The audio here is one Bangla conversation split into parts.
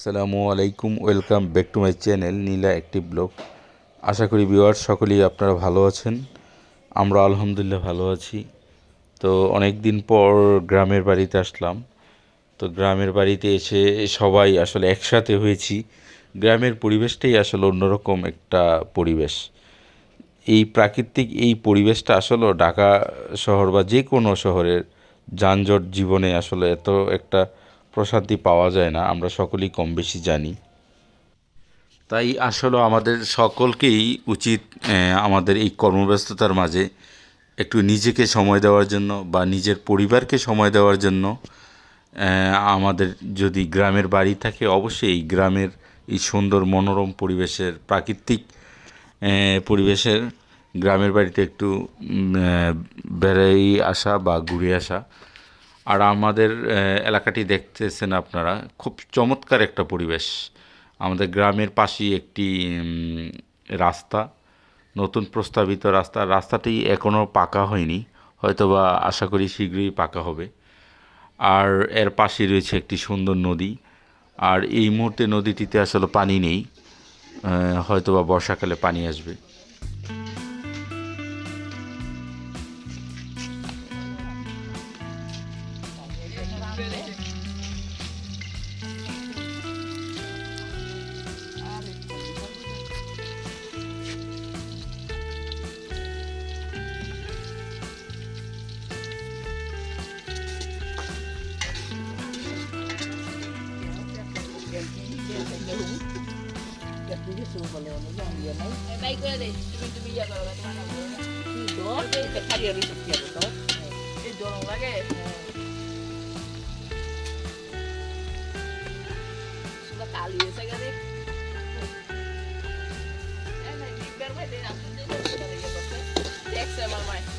আসসালামু আলাইকুম, welcome back to my channel Nila active blog. আশা করি ভিউয়ার সকলেই আপনারা ভালো আছেন, আমরা আলহামদুলিল্লাহ ভালো আছি। তো অনেক দিন পর গ্রামের বাড়িতে আসলাম। তো গ্রামের বাড়িতে এসে সবাই আসলে একসাথে হয়েছি। গ্রামের পরিবেশটাই আসলে অন্যরকম একটা পরিবেশ। এই প্রাকৃতিক এই পরিবেশটা আসলে ঢাকা শহর বা যে কোনো শহরের যানজট জীবনে আসলে এত একটা প্রশান্তি পাওয়া যায় না, আমরা সকলেই কম বেশি জানি। তাই আসলে আমাদের সকলকেই উচিত আমাদের এই কর্মব্যস্ততার মাঝে একটু নিজেকে সময় দেওয়ার জন্য বা নিজের পরিবারকে সময় দেওয়ার জন্য আমাদের যদি গ্রামের বাড়ি থাকে, অবশ্যই এই গ্রামের এই সুন্দর মনোরম পরিবেশের, প্রাকৃতিক পরিবেশের গ্রামের বাড়িতে একটু বেড়াই আসা বা ঘুরে আসা আর আমাদের এলাকাটি দেখতেছেন আপনারা, খুব চমৎকার একটা পরিবেশ। আমাদের গ্রামের পাশেই একটি রাস্তা, নতুন প্রস্তাবিত রাস্তা। রাস্তাটি এখনও পাকা হয়নি, হয়তোবা আশা করি শীঘ্রই পাকা হবে। আর এর পাশে রয়েছে একটি সুন্দর নদী। আর এই মুহূর্তে নদীটিতে আসলে পানি নেই হয়তোবা বর্ষাকালে পানি আসবে। böylece. Baik-baik deh, demi-demi ya kalau kata mana boleh. Itu, kita kali harus siap itu. Itu lagi. Sudah kali ya saya kali. Eh,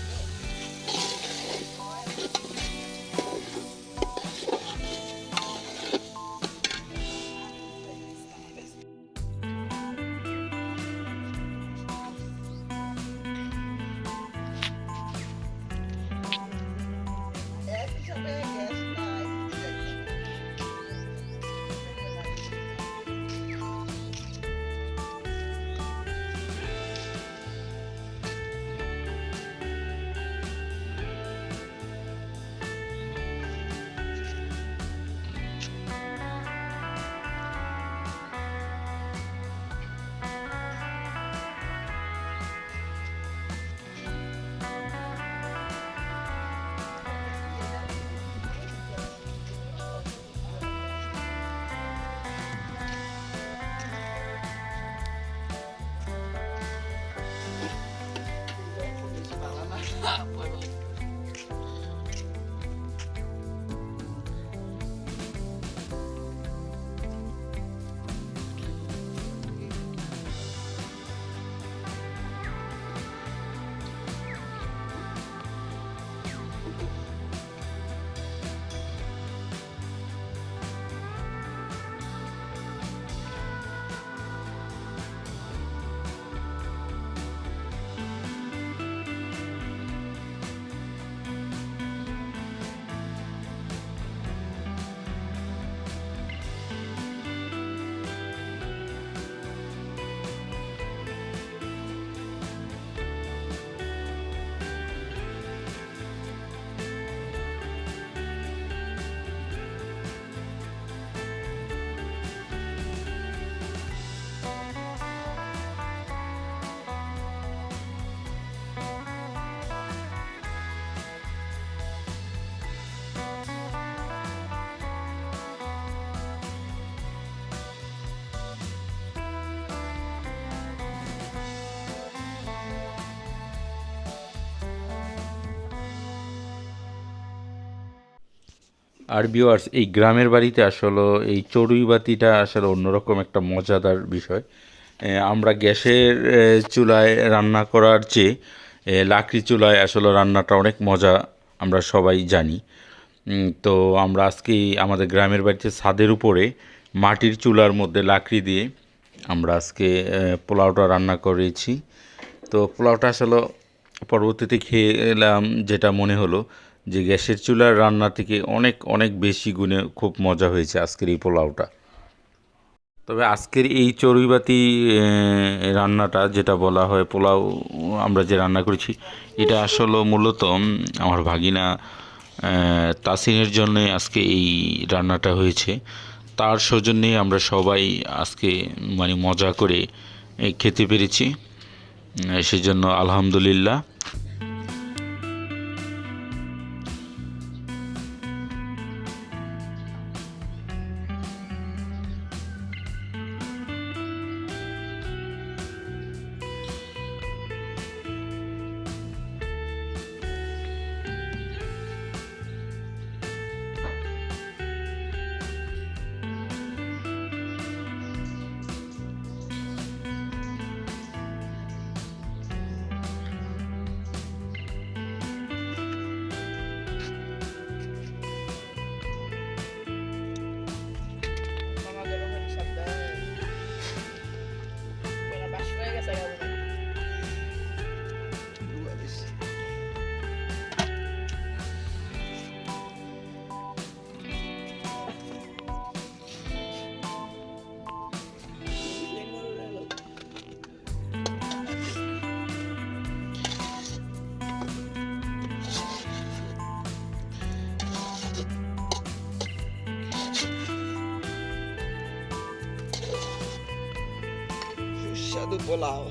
আর ভিউয়ার্স এই গ্রামের বাড়িতে আসলে এই চড়ুই বাতিটা আসলে অন্যরকম একটা মজাদার বিষয়। আমরা গ্যাসের চুলায় রান্না করার চেয়ে লাকড়ি চুলায় আসলে রান্নাটা অনেক মজা আমরা সবাই জানি। তো আমরা আজকে আমাদের গ্রামের বাড়িতে ছাদের উপরে মাটির চুলার মধ্যে লাকড়ি দিয়ে আমরা আজকে পোলাওটা রান্না করেছি। তো পোলাওটা আসলে পরবর্তীতে খেয়ে এলাম যেটা মনে হলো যে গ্যাসের চুলার রান্না থেকে অনেক অনেক বেশি গুণে খুব মজা হয়েছে আজকের এই পোলাওটা। তবে আজকের এই চড়ুইবাতি রান্নাটা যেটা বলা হয় পোলাও, আমরা যে রান্না করেছি, এটা আসলে মূলত আমার ভাগিনা তাসিনের জন্য আজকে এই রান্নাটা হয়েছে। তার সৌজন্যে আমরা সবাই আজকে মানে মজা করে খেতে পেরেছি। সেজন্য আলহামদুলিল্লাহ। সুস্বাদু পোলাও